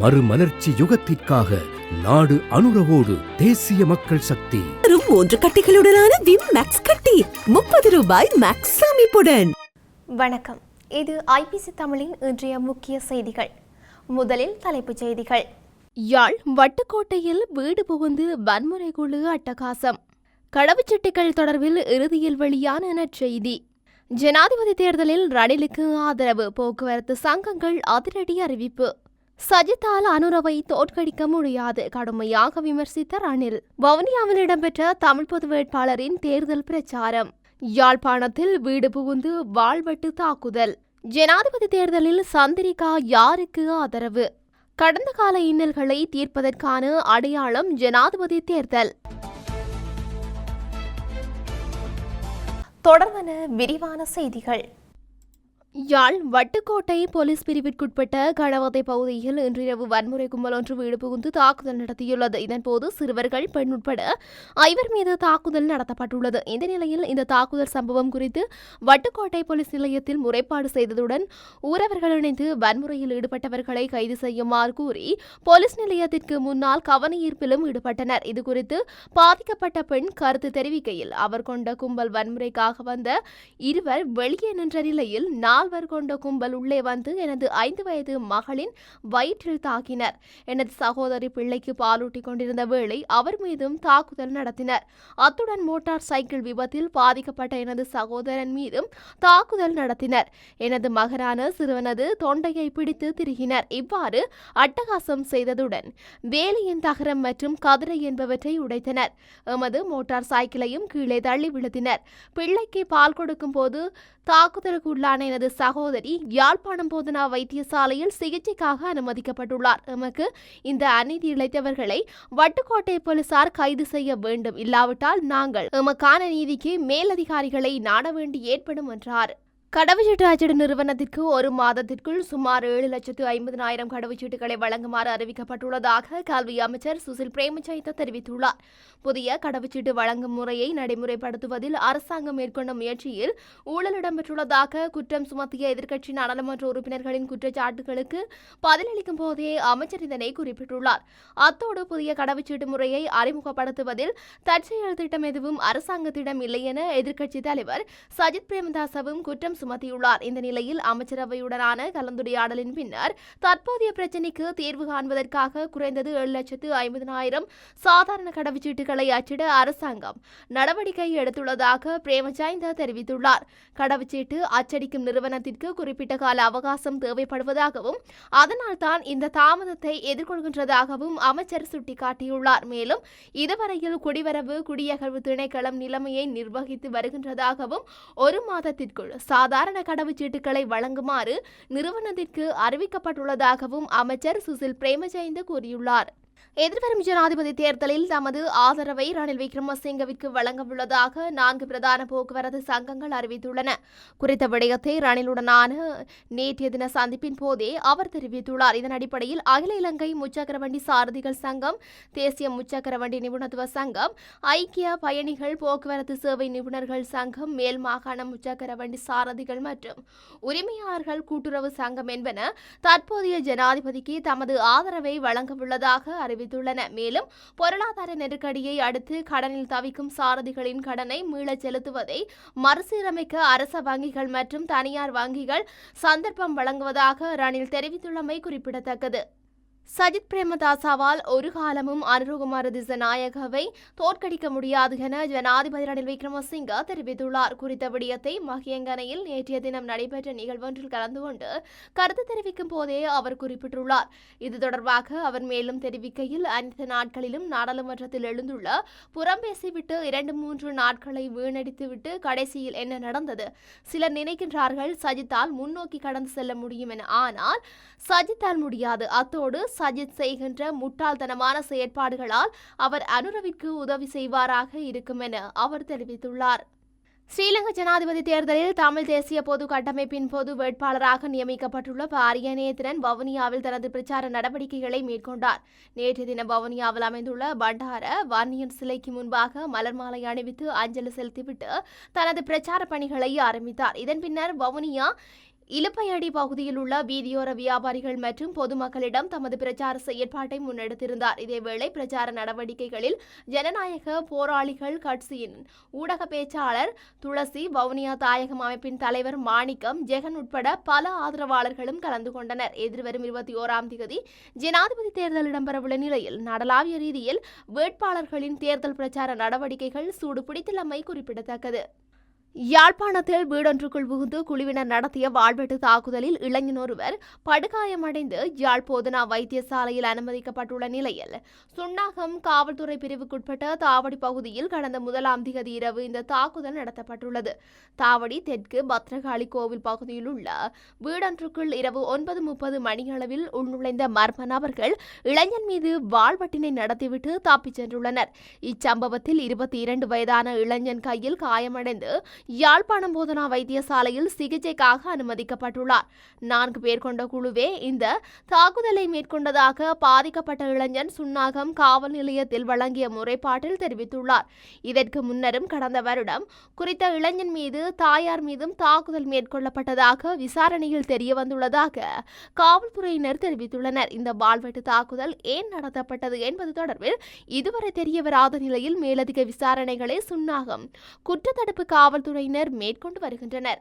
மறுமலர்ச்சி யுகத்திற்காக நாடு அனுரவோடு தேசிய மக்கள் சக்தி. மூன்று கட்டிகளுடனான விம் மேக்ஸ் கட்டி முப்பது ரூபாய் மேக்ஸ் சேமிப்புடன். வணக்கம். இது ஐபிசி தமிழின் இன்றைய முக்கிய செய்திகள். முதலில் தலைப்புச் செய்திகள். யாழ் வட்டுக்கோட்டையில் வீடு புகுந்து வன்முறை குழு அட்டகாசம். கடவுச்சீட்டுகள் தொடர்பில் இறுதியில் வெளியான நற்செய்தி. ஜனாதிபதி தேர்தலில் ரணிலுக்கு ஆதரவு போக்குவரத்து சங்கங்கள் அதிரடி அறிவிப்பு. சஜித்தால் அனுரவை தோற்கடிக்க முடியாது கடுமையாக விமர்சித்த ரணில். வவுனியாவில் இடம்பெற்ற தமிழ் பொது வேட்பாளரின் தேர்தல் பிரச்சாரம். யாழ்ப்பாணத்தில் வீடு புகுந்து வாழ்வெட்டு தாக்குதல். ஜனாதிபதி தேர்தலில் சந்திரிகா யாருக்கு ஆதரவு? கடந்த கால இன்னல்களை தீர்ப்பதற்கான அடையாளம் ஜனாதிபதி தேர்தல். தொடர்வன விரிவான செய்திகள். யாழ் வட்டுக்கோட்டை போலீஸ் பிரிவிற்குட்பட்ட கணவத்தை பகுதியில் இன்றிரவு வன்முறை கும்பல் ஒன்று வீடு புகுந்து தாக்குதல் நடத்தியுள்ளது. இதன்போது சிறுவர்கள் பெண் உட்பட ஐவர் மீது தாக்குதல் நடத்தப்பட்டுள்ளது. இந்த நிலையில் இந்த தாக்குதல் சம்பவம் குறித்து வட்டுக்கோட்டை போலீஸ் நிலையத்தில் முறைப்பாடு செய்ததுடன் ஊரவர்கள் இணைந்து வன்முறையில் ஈடுபட்டவர்களை கைது செய்யுமாறு கூறி போலீஸ் நிலையத்திற்கு முன்னால் கவனஈர்ப்பிலும் ஈடுபட்டனர். இதுகுறித்து பாதிக்கப்பட்ட பெண் கருத்து தெரிவிக்கையில் அவர் கொண்ட கும்பல் வன்முறைக்காக வந்த இருவர் வெளியே நின்ற நிலையில் நான் நால்வர் கொண்ட கும்பல் உள்ளே வந்து எனது ஐந்து வயது மகளின் வயிற்றில் தாக்கினர். எனது சகோதரி பிள்ளைக்கு பாலூட்டி கொண்டிருந்த வேளை அவர் மீதும் தாக்குதல் நடத்தினர். அத்துடன் மோட்டார் சைக்கிள் விபத்தில் பாதிக்கப்பட்ட எனது சகோதரன் மீதும் தாக்குதல் நடத்தினர். எனது மகனான சிறுவனது தொண்டையை பிடித்து திரிகினர். இவ்வாறு அட்டகாசம் செய்ததுடன் வேலியின் தகரம் மற்றும் கதிரை என்பவற்றை உடைத்தனர். எமது மோட்டார் சைக்கிளையும் கீழே தள்ளி விழுத்தினர். பிள்ளைக்கு பால் கொடுக்கும் போது தாக்குதலுக்கு உள்ளான எனது சகோதரி யாழ்ப்பாணம் போதனா வைத்தியசாலையில் சிகிச்சைக்காக அனுமதிக்கப்பட்டுள்ளார். எமக்கு இந்த அநீதி இழைத்தவர்களை வட்டுக்கோட்டை போலீசார் கைது செய்ய வேண்டும். இல்லாவிட்டால் நாங்கள் எமக்கான நீதிக்கு மேலதிகாரிகளை நாட வேண்டி ஏற்படும் என்றார். கடவுச்சீட்டு நிறுவனத்திற்கு ஒரு மாதத்திற்குள் சுமார் ஏழு லட்சத்து ஐம்பதினாயிரம் கடவுச்சீட்டுகளை வழங்குமாறு அறிவிக்கப்பட்டுள்ளதாக கல்வி அமைச்சர் சுசில் பிரேமச்சைத்த தெரிவித்துள்ளார். புதிய கடவுச்சீட்டு வழங்கும் முறையை நடைமுறைப்படுத்துவதில் அரசாங்கம் மேற்கொண்ட முயற்சியில் ஊழல் இடம்பெற்றுள்ளதாக குற்றம் சுமத்திய எதிர்க்கட்சி நாடாளுமன்ற உறுப்பினர்களின் குற்றச்சாட்டுகளுக்கு பதிலளிக்கும் போதே அமைச்சர் இதனை குறிப்பிட்டுள்ளார். அத்தோடு புதிய கடவுச்சீட்டு முறையை அறிமுகப்படுத்துவதில் தற்செயல் திட்டம் எதுவும் அரசாங்கத்திடம் இல்லை என எதிர்க்கட்சித் தலைவர் சஜித் பிரேமதாசவும் குற்றம் சுமத்தியுள்ளார். இந்த நிலையில் அமைச்சரவையுடனான கலந்துரையாடலின் பின்னர் தற்போதைய பிரச்சினைக்கு தீர்வு காண்பதற்காக குறைந்தது ஏழு லட்சத்து ஐம்பதனாயிரம் சாதாரண கடவுச்சீட்டுகளை அச்சிட அரசாங்கம் நடவடிக்கை எடுத்துள்ளதாக பிரேமஜாய்ந்த தெரிவித்துள்ளார். கடவுச்சீட்டு அச்சடிக்கும் நிறுவனத்திற்கு குறிப்பிட்ட கால அவகாசம் தேவைப்படுவதாகவும் அதனால் தான் இந்த தாமதத்தை எதிர்கொள்கின்றதாகவும் அமைச்சர் சுட்டிக்காட்டியுள்ளார். மேலும் இதுவரையில் குடிவரவு குடியகழ்வு திணைக்களம் நிலைமையை நிர்வகித்து வருகின்றதாகவும் ஒரு மாதத்திற்குள் சாதாரண கடவுச்சீட்டுகளை வழங்குமாறு நிறுவனத்திற்கு அறிவிக்கப்பட்டுள்ளதாகவும் அமைச்சர் சுசில் பிரேமஜெயந்த் கூறியுள்ளார். எதிர்வரும் ஜனாதிபதி தேர்தலில் தமது ஆதரவை ரணில் விக்ரமசிங்கவிற்கு வழங்க உள்ளதாக நான்கு பிரதான போக்குவரத்து சங்கங்கள் அறிவித்துள்ளன. குறித்த விடயத்தை ரணிலுடனான நேற்றைய தின சந்திப்பின் போதே அவர் தெரிவித்துள்ளார். இதன் அடிப்படையில் அகில இலங்கை முச்சக்கரவண்டி சாரதிகள் சங்கம் தேசிய முச்சக்கரவண்டி நிபுணத்துவ சங்கம் ஐக்கிய பயணிகள் போக்குவரத்து சேவை நிபுணர்கள் சங்கம் மேல் மாகாண முச்சக்கரவண்டி சாரதிகள் மற்றும் உரிமையாளர்கள் கூட்டுறவு சங்கம் என்பன தற்போதைய ஜனாதிபதிக்கு தமது ஆதரவை வழங்க உள்ளதாக அறிவித்துள்ளன. மேலும் பொருளாதார நெருக்கடியை அடுத்து கடனில் தவிக்கும் சாரதிகளின் கடனை மீளச் செலுத்துவதை மறுசீரமைக்க அரச வங்கிகள் மற்றும் தனியார் வங்கிகள் சந்தர்ப்பம் வழங்குவதாக ரணில் தெரிவித்துள்ளமை குறிப்பிடத்தக்கது. சஜித் பிரேமதாசாவால் ஒரு காலமும் அனுருகுமார திசநாயகவை தோற்கடிக்க முடியாது என ஜனாதிபதி ரணில் விக்ரமசிங்க தெரிவித்துள்ளார். குறித்த விடயத்தை மகியங்கனையில் நேற்றைய தினம் நடைபெற்ற நிகழ்வொன்றில் கலந்து கொண்டு கருத்து தெரிவிக்கும் போதே அவர் குறிப்பிட்டுள்ளார். இது தொடர்பாக அவர் மேலும் தெரிவிக்கையில் அனைத்து நாட்களிலும் நாடாளுமன்றத்தில் எழுந்துள்ள புறம் பேசிவிட்டு இரண்டு மூன்று நாட்களை வீணடித்துவிட்டு கடைசியில் என்ன நடந்தது? சிலர் நினைக்கின்றார்கள் சஜித்தால் முன்னோக்கி கடந்து செல்ல முடியும் என ஆனால் சஜித்தால் முடியாது. அத்தோடு சஜித் செய்கின்ற முட்டாள்தனமான செயற்பாடுகளால் அவர் அனுரவிற்கு உதவி செய்வாராக இருக்கும் என அவர் தெரிவித்துள்ளார். ஸ்ரீலங்கா ஜனாதிபதி தேர்தலில் தமிழ் தேசிய பொது கட்டமைப்பின் பொது வேட்பாளராக நியமிக்கப்பட்டுள்ள பாரிய நேத்திரன் வவுனியாவில் தனது பிரச்சார நடவடிக்கைகளை மேற்கொண்டார். நேற்று தினம் வவுனியாவில் அமைந்துள்ள பண்டார வன்னியன் சிலைக்கு முன்பாக மலர் மாலை அணிவித்து அஞ்சலி செலுத்திவிட்டு தனது பிரச்சார பணிகளை ஆரம்பித்தார். இதன் பின்னர் வவுனியா இலுப்பையடி பகுதியில் உள்ள வீதியோர வியாபாரிகள் மற்றும் பொதுமக்களிடம் தமது பிரச்சார செயற்பாட்டை முன்னெடுத்திருந்தார். இதேவேளை பிரச்சார நடவடிக்கைகளில் ஜனநாயக போராளிகள் கட்சியின் ஊடக பேச்சாளர் துளசி வவுனியா தாயகம் அமைப்பின் தலைவர் மாணிக்கம் ஜெகன் உட்பட பல ஆதரவாளர்களும் கலந்து கொண்டனர். எதிர்வரும் இருபத்தி ஓராம் தேதி ஜனாதிபதி தேர்தல் இடம்பெறவுள்ள நிலையில் நாடளாவிய ரீதியில் வேட்பாளர்களின் தேர்தல் பிரச்சார நடவடிக்கைகள் சூடு பிடித்துள்ளமை குறிப்பிடத்தக்கது. யாழ்ப்பாணத்தில் வீடொன்றுக்குள் புகுந்து குழுவினர் நடத்திய வாழ்வெட்டு தாக்குதலில் இளைஞன் ஒருவர் படுகாயமடைந்து யாழ் போதனா வைத்தியசாலையில் அனுமதிக்கப்பட்டுள்ள நிலையில் சுன்னாகம் காவல்துறை பிரிவுக்குட்பட்ட தாவடி பகுதியில் கடந்த முதலாம் திகதி இரவு இந்த தாக்குதல் நடத்தப்பட்டுள்ளது. தாவடி தெற்கு பத்ரகாளி கோவில் பகுதியில் உள்ள வீடொன்றுக்குள் இரவு ஒன்பது முப்பது மணியளவில் உள்நுழைந்த மர்ம நபர்கள் இளைஞன் மீது வாழ்வெட்டினை நடத்திவிட்டு தப்பிச் சென்றுள்ளனர். இச்சம்பவத்தில் இருபத்தி இரண்டு வயதான இளைஞன் கையில் காயமடைந்து யாழ்ப்பாணம் போதனா வைத்தியசாலையில் சிகிச்சைக்காக அனுமதிக்கப்பட்டுள்ளார். நான்கு பேர் கொண்ட குழுவே இந்த தாக்குதலை மேற்கொண்டதாக பாதிக்கப்பட்ட இளைஞன் சுன்னாகம் காவல் நிலையத்தில் வழங்கிய முறைப்பாட்டில் தெரிவித்துள்ளார். இதற்கு முன்னரும் கடந்த வருடம் குறித்த இளைஞன் மீது தாயார் மீதும் தாக்குதல் மேற்கொள்ளப்பட்டதாக விசாரணையில் தெரியவந்துள்ளதாக காவல்துறையினர் தெரிவித்துள்ளனர். இந்த வாழ்வெட்டு தாக்குதல் ஏன் நடத்தப்பட்டது என்பது தொடர்பில் இதுவரை தெரியவராத நிலையில் மேலதிக விசாரணைகளை சுன்னாகம் குற்றத்தடுப்பு காவல்துறையினர் மேற்கொண்டு வருகின்றனர்.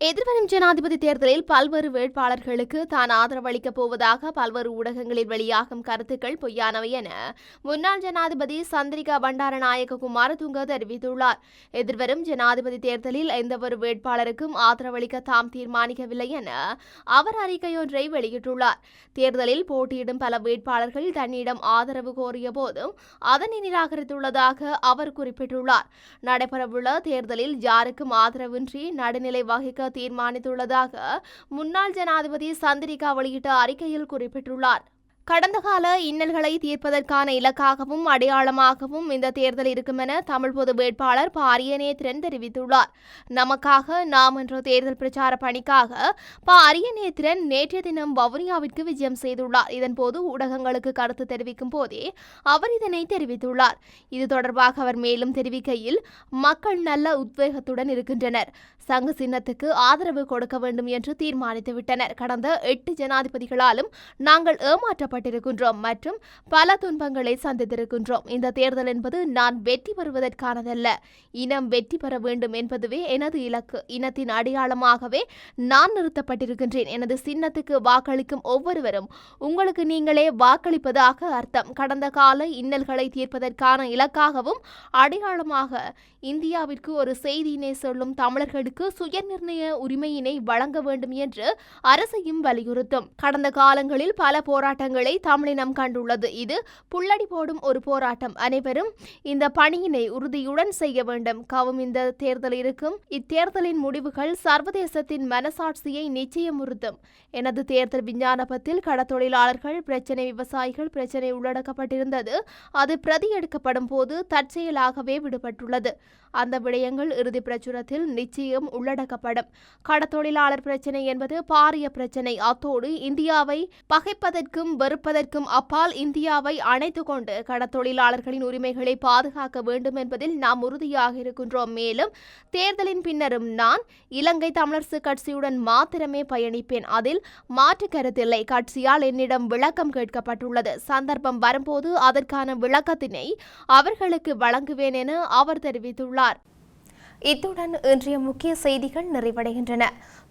எதிர்வரும் ஜனாதிபதி தேர்தலில் பல்வேறு வேட்பாளர்களுக்கு தான் ஆதரவளிக்கப் போவதாக பல்வேறு ஊடகங்களில் வெளியாகும் கருத்துக்கள் பொய்யானவை என முன்னாள் ஜனாதிபதி சந்திரிகா பண்டாரநாயக்க குமாரதுங்க தெரிவித்துள்ளார். எதிர்வரும் ஜனாதிபதி தேர்தலில் எந்தவொரு வேட்பாளருக்கும் ஆதரவளிக்க தாம் தீர்மானிக்கவில்லை என அவர் அறிக்கையொன்றை வெளியிட்டுள்ளார். தேர்தலில் போட்டியிடும் பல வேட்பாளர்கள் தன்னிடம் ஆதரவு கோரிய போதும் அதனை நிராகரித்துள்ளதாக அவர் குறிப்பிட்டுள்ளார். நடைபெறவுள்ள தேர்தலில் யாருக்கும் ஆதரவின்றி நடுநிலை வகிக்க தீர்மானித்துள்ளதாக முன்னாள் ஜனாதிபதி சந்திரிகா வெளியிட்ட அறிக்கையில் குறிப்பிட்டுள்ளார். கடந்த கால இன்னல்களை தீர்ப்பதற்கான இலக்காகவும் அடையாளமாகவும் இந்த தேர்தல் இருக்கும் என தமிழ் பொது வேட்பாளர் பாரியநேத்திரன் தெரிவித்துள்ளார். நமக்காக நாம் என்ற தேர்தல் பிரச்சார பணிக்காக பாரியநேத்திரன் அரியநேத்திரன் நேற்றைய தினம் வவுனியாவிற்கு விஜயம் செய்துள்ளார். இதன்போது ஊடகங்களுக்கு கருத்து தெரிவிக்கும் போதே அவர் இதனை தெரிவித்துள்ளார். இது தொடர்பாக அவர் மேலும் தெரிவிக்கையில் மக்கள் நல்ல உத்வேகத்துடன் இருக்கின்றனர். சங்க சின்னத்துக்கு ஆதரவு கொடுக்க வேண்டும் என்று தீர்மானித்துவிட்டனர். கடந்த எட்டு ஜனாதிபதிகளாலும் நாங்கள் பாதிக்கப்பட்டிருக்கின்றோம் மற்றும் பல துன்பங்களை சந்தித்திருக்கின்றோம். இந்த தேர்தல் என்பது நான் வெற்றி பெறுவதற்கானதல்ல. இனம் வெற்றி பெற வேண்டும் என்பதுவே எனது இலக்கு. இனத்தின் அடையாளமாகவே நான் நிறுத்தப்பட்டிருக்கின்றேன். எனது சின்னத்துக்கு வாக்களிக்கும் ஒவ்வொருவரும் உங்களுக்கு நீங்களே வாக்களிப்பதாக அர்த்தம். கடந்த கால இன்னல்களை தீர்ப்பதற்கான இலக்காகவும் அடையாளமாக இந்தியாவிற்கு ஒரு செய்தியினை சொல்லும் தமிழர்களுக்கு சுயநிர்ணய உரிமையினை வழங்க வேண்டும் என்று அரசையும் வலியுறுத்தும். கடந்த காலங்களில் பல போராட்டங்கள் தமிழினம் கண்டுள்ளது. இது புள்ளடி போடும் ஒரு போராட்டம். அனைவரும் இந்த பணியினை உறுதியுடன் செய்ய வேண்டும். கவும் இந்த தேர்தல் இருக்கும். இத்தேர்தலின் முடிவுகள் சர்வதேசத்தின் மனசாட்சியை நிச்சயமுறுத்தும். எனது தேர்தல் விஞ்ஞானபத்தில் கடத்தொழிலாளர்கள் பிரச்சினை விவசாயிகள் பிரச்சினை உள்ளடக்கப்பட்டிருந்தது. அது பிரதி எடுக்கப்படும் போது தற்செயலாகவே விடுபட்டுள்ளது. அந்த விடயங்கள் இறுதி பிரச்சுரத்தில் நிச்சயம் உள்ளடக்கப்படும். கடத்தொழிலாளர் பிரச்சினை என்பது பாரிய பிரச்சினை. அத்தோடு இந்தியாவை பகைப்பதற்கும் மறுப்பதற்கும் அப்பால் இந்தியாவை அணைத்து கொண்டு கடத்தொழிலாளர்களின் உரிமைகளை பாதுகாக்க வேண்டும் என்பதில் நாம் உறுதியாக இருக்கின்றோம். மேலும் தேர்தலின் பின்னரும் நான் இலங்கை தமிழரசு கட்சியுடன் மாத்திரமே பயணிப்பேன். அதில் மாற்று கருத்தில்லை. கட்சியால் என்னிடம் விளக்கம் கேட்கப்பட்டுள்ளது. சந்தர்ப்பம் வரும்போது அதற்கான விளக்கத்தினை அவர்களுக்கு வழங்குவேன் என அவர் தெரிவித்துள்ளார். இத்துடன் இன்றைய முக்கிய செய்திகள் நிறைவடைகின்றன.